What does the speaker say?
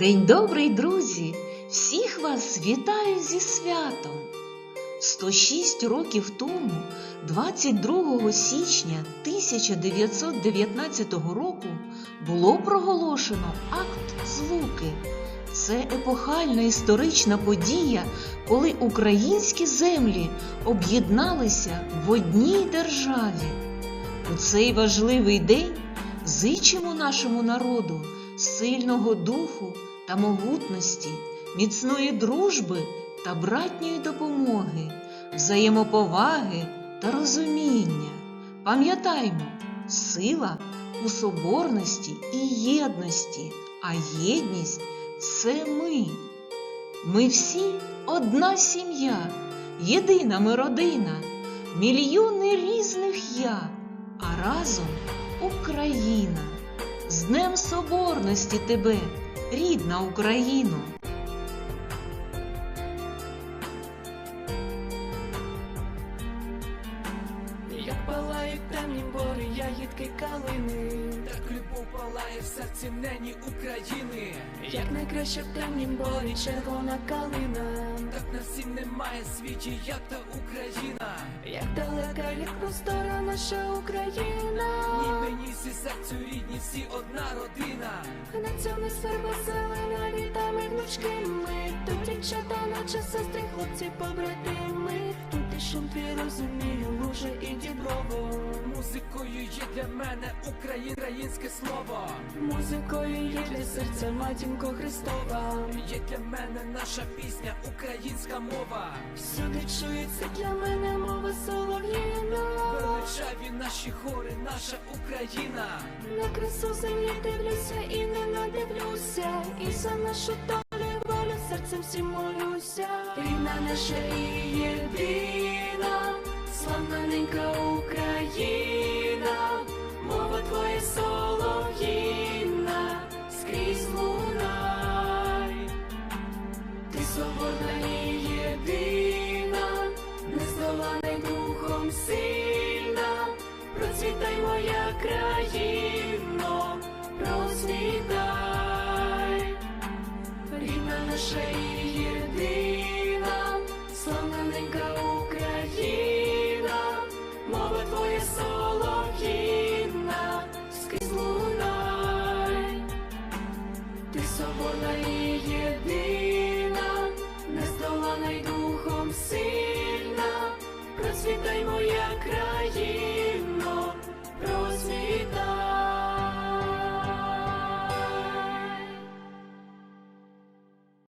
День добрий, друзі! Всіх вас вітаю зі святом! 106 років тому, 22 січня 1919 року, було проголошено акт злуки. Це епохальна історична подія, коли українські землі об'єдналися в одній державі. У цей важливий день зичимо нашому народу сильного духу та могутності, міцної дружби та братньої допомоги, взаємоповаги та розуміння. Пам'ятаймо, сила у соборності і єдності, а єдність це ми. Ми всі одна сім'я, єдина ми родина, мільйони різних я, а разом Україна. З Днем Соборності тебе, рідна Україно! Як палають темні бори, ягідки калини, Так любов палає в серці нені України, як найкраще в темнім борі червона калина, так на всім немає світі, як та Україна. як далека, як простора наша Україна, Всі рідні, всі одна родина. на цьому сферба зелена літами гнучки ми Тут дівчата, наче сестри, хлопці, побратими Тут і шум твій розумію, луже і діброво Музикою є для мене Україн, українське слово. Музикою є для серця матінко Христова Є для мене наша пісня, українська мова. Всюди чується для мене наші хори, наша Україна. На красу землі дивлюся і не надивлюся, і за нашу долю волю серцем всім молюся. Рідна наша і єдина, славна ненька Україна, мова твоя солов'їна, скрізь лунай. Ти соборна і єдина, й духом сильна, країно, процвітай, рідна наша і єдина, славна ненька Україна, мова твоя солов'їна, скрізь лунай. Ти соборна і єдина, нездолана й духом сильна, процвітай моя країна,